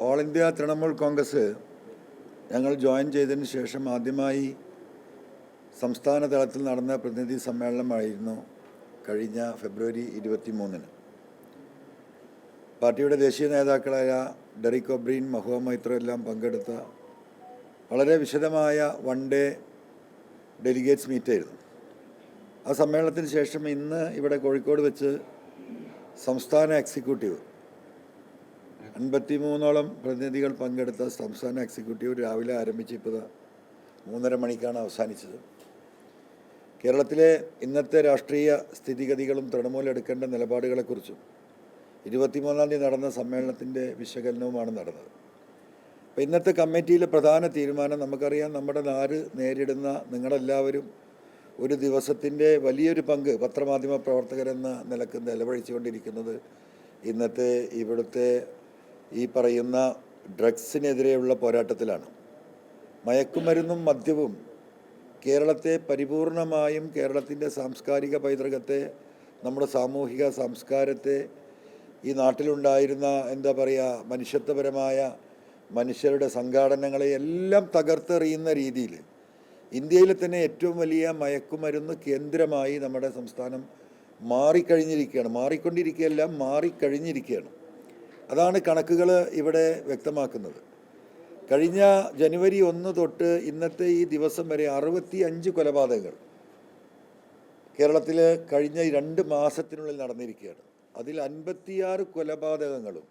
All India Trinamool Congress ഞങ്ങൾ join ചെയ്തതിന് ശേഷം ആദ്യമായി സംസ്ഥാന തലത്തിൽ നടന്ന പ്രതിനിധി സമ്മേളനമായിരുന്നു കഴിഞ്ഞ ഫെബ്രുവരി ഇരുപത്തി മൂന്നിന് പാർട്ടിയുടെ ദേശീയ നേതാക്കളായ ഡെറിക് ഒബ്രീൻ മഹുവ മൈത്ര എല്ലാം പങ്കെടുത്ത വളരെ വിശദമായ വൺ ഡേ ഡെലിഗേറ്റ്സ് മീറ്റായിരുന്നു. ആ സമ്മേളനത്തിന് ശേഷം ഇന്ന് ഇവിടെ കോഴിക്കോട് വെച്ച് സംസ്ഥാന എക്സിക്യൂട്ടീവ് അൻപത്തി മൂന്നോളം പ്രതിനിധികൾ പങ്കെടുത്ത സംസ്ഥാന എക്സിക്യൂട്ടീവ് രാവിലെ ആരംഭിച്ച് ഇപ്പോൾ മൂന്നര മണിക്കാണ് അവസാനിച്ചത്. കേരളത്തിലെ ഇന്നത്തെ രാഷ്ട്രീയ സ്ഥിതിഗതികളും തൃണമൂൽ എടുക്കേണ്ട നിലപാടുകളെക്കുറിച്ചും ഇരുപത്തിമൂന്നാം തീയതി നടന്ന സമ്മേളനത്തിന്റെ വിശകലനവുമാണ് നടന്നത്. അപ്പോൾ ഇന്നത്തെ കമ്മിറ്റിയിലെ പ്രധാന തീരുമാനം നമുക്കറിയാം നമ്മുടെ നാട് നേരിടുന്ന നിങ്ങളെല്ലാവരും ഒരു ദിവസത്തിന്റെ വലിയൊരു പങ്ക് പത്രമാധ്യമ പ്രവർത്തകരെന്ന നിലയ്ക്ക് നിലവഴിച്ചുകൊണ്ടിരിക്കുന്നത് ഇന്നത്തെ ഇവിടുത്തെ ഈ പറയുന്ന ഡ്രഗ്സിനെതിരെയുള്ള പോരാട്ടത്തിലാണ്. മയക്കുമരുന്നും മദ്യവും കേരളത്തെ പരിപൂർണമായും കേരളത്തിന്റെ സാംസ്കാരിക പൈതൃകത്തെ നമ്മുടെ സാമൂഹിക സംസ്കാരത്തെ ഈ നാട്ടിലുണ്ടായിരുന്ന എന്താ പറയുക മനുഷ്യത്വപരമായ മനുഷ്യരുടെ സംഘാടനങ്ങളെ എല്ലാം തകർത്തെറിയുന്ന രീതിയിൽ ഇന്ത്യയിലെ തന്നെ ഏറ്റവും വലിയ മയക്കുമരുന്ന് കേന്ദ്രമായി നമ്മുടെ സംസ്ഥാനം മാറിക്കഴിഞ്ഞിരിക്കുകയാണ്. മാറിക്കൊണ്ടിരിക്കുകയല്ല മാറിക്കഴിഞ്ഞിരിക്കുകയാണ്. അതാണ് കണക്കുകൾ ഇവിടെ വ്യക്തമാക്കുന്നത്. കഴിഞ്ഞ ജനുവരി ഒന്ന് തൊട്ട് ഇന്നത്തെ ഈ ദിവസം വരെ അറുപത്തി അഞ്ച് കൊലപാതകങ്ങൾ കേരളത്തിൽ കഴിഞ്ഞ രണ്ട് മാസത്തിനുള്ളിൽ നടന്നിരിക്കുകയാണ്. അതിൽ അൻപത്തിയാറ് കൊലപാതകങ്ങളും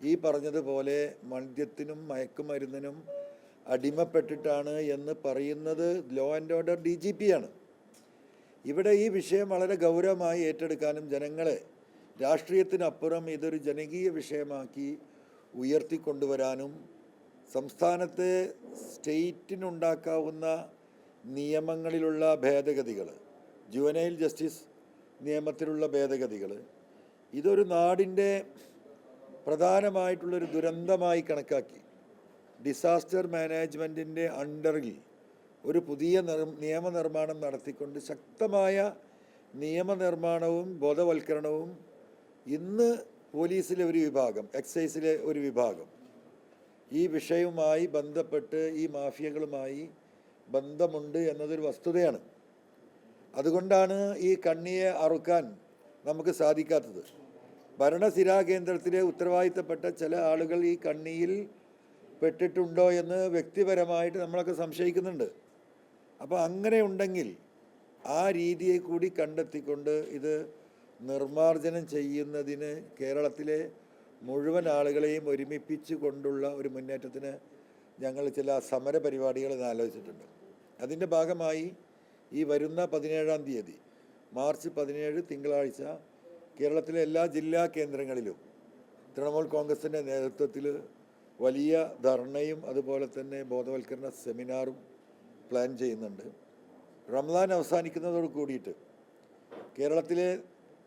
ഈ പറഞ്ഞതുപോലെ മദ്യത്തിനും മയക്കുമരുന്നിനും അടിമപ്പെട്ടിട്ടാണ് എന്ന് പറയുന്നത് law and order D G P ആണ് ഇവിടെ ഈ വിഷയം വളരെ ഗൗരവമായി ഏറ്റെടുക്കാനും ജനങ്ങളെ രാഷ്ട്രീയത്തിനപ്പുറം ഇതൊരു ജനകീയ വിഷയമാക്കി ഉയർത്തിക്കൊണ്ടുവരാനും സംസ്ഥാനത്തെ സ്റ്റേറ്റിനുണ്ടാക്കാവുന്ന നിയമങ്ങളിലുള്ള ഭേദഗതികൾ ജുവനൈൽ ജസ്റ്റിസ് നിയമത്തിലുള്ള ഭേദഗതികൾ ഇതൊരു നാടിന്റെ പ്രധാനമായിട്ടുള്ളൊരു ദുരന്തമായി കണക്കാക്കി. ഡിസാസ്റ്റർ മാനേജ്മെന്റിന്റെ അണ്ടറിൽ ഒരു പുതിയ നിയമനിർമ്മാണം നടത്തിക്കൊണ്ട് ശക്തമായ നിയമനിർമ്മാണവും ബോധവൽക്കരണവും ഇന്ന് പോലീസിലെ ഒരു വിഭാഗം എക്സൈസിലെ ഒരു വിഭാഗം. ഈ വിഷയവുമായി ബന്ധപ്പെട്ട് ഈ മാഫിയകളുമായി ബന്ധമുണ്ട് എന്നതൊരു വസ്തുതയാണ്. അതുകൊണ്ടാണ് ഈ കണ്ണിയെ അറുക്കാൻ നമുക്ക് സാധിക്കാത്തത്. ഭരണസിരാ കേന്ദ്രത്തിലെ ഉത്തരവാദിത്തപ്പെട്ട ചില ആളുകൾ ഈ കണ്ണിയിൽ പെട്ടിട്ടുണ്ടോ എന്ന് വ്യക്തിപരമായിട്ട് നമ്മളൊക്കെ സംശയിക്കുന്നുണ്ട്. അപ്പോൾ അങ്ങനെ ഉണ്ടെങ്കിൽ ആ രീതിയെ കൂടി കണ്ടെത്തിക്കൊണ്ട് ഇത് നിർമാർജനം ചെയ്യുന്നതിന് കേരളത്തിലെ മുഴുവൻ ആളുകളെയും ഒരുമിപ്പിച്ച് കൊണ്ടുള്ള ഒരു മുന്നേറ്റത്തിന് ഞങ്ങൾ ചില സമര പരിപാടികൾ ആലോചിച്ചിട്ടുണ്ട്. അതിന്റെ ഭാഗമായി ഈ വരുന്ന പതിനേഴാം തീയതി മാർച്ച് പതിനേഴ് തിങ്കളാഴ്ച കേരളത്തിലെ എല്ലാ ജില്ലാ കേന്ദ്രങ്ങളിലും തൃണമൂൽ കോൺഗ്രസിന്റെ നേതൃത്വത്തിൽ വലിയ ധർണയും അതുപോലെ തന്നെ ബോധവൽക്കരണ സെമിനാറും പ്ലാൻ ചെയ്യുന്നുണ്ട്. റംസാൻ അവസാനിക്കുന്നതോട് കൂടിയിട്ട് കേരളത്തിലെ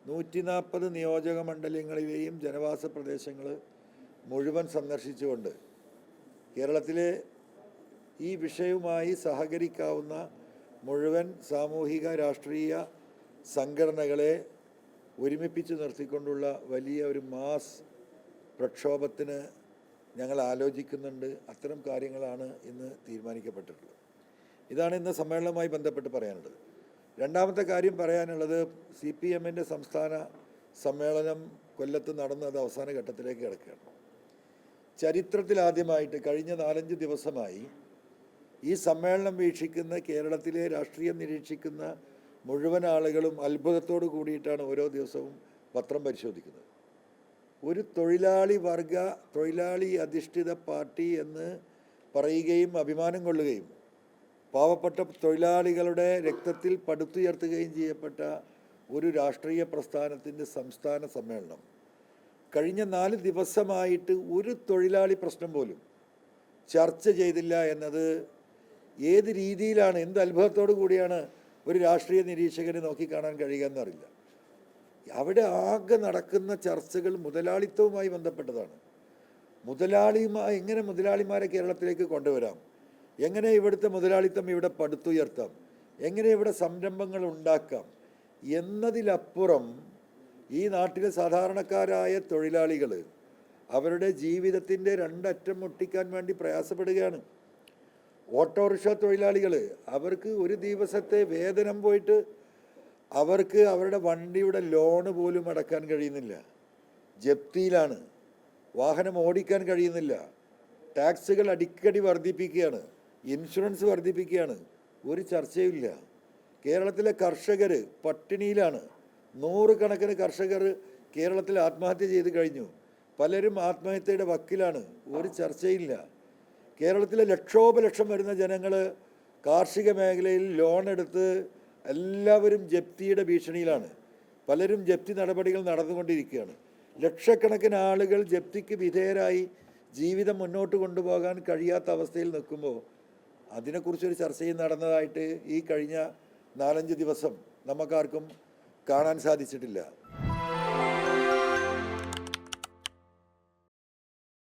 നൂറ്റി നാൽപ്പത് നിയോജക മണ്ഡലങ്ങളിലെയും ജനവാസ പ്രദേശങ്ങൾ മുഴുവൻ സന്ദർശിച്ചുകൊണ്ട് കേരളത്തിലെ ഈ വിഷയവുമായി സഹകരിക്കാവുന്ന മുഴുവൻ സാമൂഹിക രാഷ്ട്രീയ സംഘടനകളെ ഒരുമിപ്പിച്ച് നിർത്തിക്കൊണ്ടുള്ള വലിയ ഒരു മാസ് പ്രക്ഷോഭത്തിന് ഞങ്ങൾ ആലോചിക്കുന്നുണ്ട്. അത്തരം കാര്യങ്ങളാണ് ഇന്ന് തീരുമാനിക്കപ്പെട്ടിട്ടുള്ളത്. ഇതാണ് ഇന്ന് സമ്മേളനവുമായി ബന്ധപ്പെട്ട് പറയാനുള്ളത്. രണ്ടാമത്തെ കാര്യം പറയാനുള്ളത് സി പി എമ്മിന്റെ സംസ്ഥാന സമ്മേളനം കൊല്ലത്ത് നടന്ന് അത് അവസാന ഘട്ടത്തിലേക്ക് കിടക്കുകയാണ്. ചരിത്രത്തിലാദ്യമായിട്ട് കഴിഞ്ഞ നാലഞ്ച് ദിവസമായി ഈ സമ്മേളനം വീക്ഷിക്കുന്ന കേരളത്തിലെ രാഷ്ട്രീയം നിരീക്ഷിക്കുന്ന മുഴുവൻ ആളുകളും അത്ഭുതത്തോടു കൂടിയിട്ടാണ് ഓരോ ദിവസവും പത്രം പരിശോധിക്കുന്നത്. ഒരു തൊഴിലാളി വർഗ തൊഴിലാളി അധിഷ്ഠിത പാർട്ടി എന്ന് പറയുകയും അഭിമാനം കൊള്ളുകയും പാവപ്പെട്ട തൊഴിലാളികളുടെ രക്തത്തിൽ പടുത്തുയർത്തുകയും ചെയ്യപ്പെട്ട ഒരു രാഷ്ട്രീയ പ്രസ്ഥാനത്തിന്റെ സംസ്ഥാന സമ്മേളനം. കഴിഞ്ഞ നാല് ദിവസമായിട്ട് ഒരു തൊഴിലാളി പ്രശ്നം പോലും ചർച്ച ചെയ്തില്ല എന്നത് ഏത് രീതിയിലാണ് എന്ത് അത്ഭുതത്തോടു കൂടിയാണ് ഒരു രാഷ്ട്രീയ നിരീക്ഷകനെ നോക്കിക്കാണാൻ കഴിയുക എന്നറിയില്ല. അവിടെ ആകെ നടക്കുന്ന ചർച്ചകൾ മുതലാളിത്തവുമായി ബന്ധപ്പെട്ടതാണ്. മുതലാളിമാ എങ്ങനെ മുതലാളിമാരെ കേരളത്തിലേക്ക് കൊണ്ടുവരാം? എങ്ങനെ ഇവിടുത്തെ മുതലാളിത്തം ഇവിടെ പടുത്തുയർത്താം? എങ്ങനെ ഇവിടെ സംരംഭങ്ങൾ ഉണ്ടാക്കാം? എന്നതിലപ്പുറം ഈ നാട്ടിലെ സാധാരണക്കാരായ തൊഴിലാളികൾ അവരുടെ ജീവിതത്തിന്റെ രണ്ടറ്റം മുട്ടിക്കാൻ വേണ്ടി പ്രയാസപ്പെടുകയാണ്. ഓട്ടോറിക്ഷ തൊഴിലാളികൾ അവർക്ക് ഒരു ദിവസത്തെ വേതനം പോയിട്ട് അവർക്ക് അവരുടെ വണ്ടിയുടെ ലോണ് പോലും അടക്കാൻ കഴിയുന്നില്ല. ജപ്തിയിലാണ്. വാഹനം ഓടിക്കാൻ കഴിയുന്നില്ല. ടാക്സുകൾ അടിക്കടി വർദ്ധിപ്പിക്കുകയാണ്. ഇൻഷുറൻസ് വർദ്ധിപ്പിക്കുകയാണ്. ഒരു ചർച്ചയുമില്ല. കേരളത്തിലെ കർഷകർ പട്ടിണിയിലാണ്. നൂറുകണക്കിന് കർഷകർ കേരളത്തിൽ ആത്മഹത്യ ചെയ്ത് കഴിഞ്ഞു. പലരും ആത്മഹത്യയുടെ വക്കിലാണ്. ഒരു ചർച്ചയില്ല. കേരളത്തിലെ ലക്ഷോപലക്ഷം വരുന്ന ജനങ്ങൾ കാർഷിക മേഖലയിൽ ലോൺ എടുത്ത് എല്ലാവരും ജപ്തിയുടെ ഭീഷണിയിലാണ്. പലരും ജപ്തി നടപടികൾ നടന്നുകൊണ്ടിരിക്കുകയാണ്. ലക്ഷക്കണക്കിന് ആളുകൾ ജപ്തിക്ക് വിധേയരായി ജീവിതം മുന്നോട്ട് കൊണ്ടുപോകാൻ കഴിയാത്ത അവസ്ഥയിൽ നിൽക്കുമ്പോൾ അതിനെക്കുറിച്ചൊരു ചർച്ചയും നടന്നതായിട്ട് ഈ കഴിഞ്ഞ നാലഞ്ച് ദിവസം നമുക്കാർക്കും കാണാൻ സാധിച്ചിട്ടില്ല.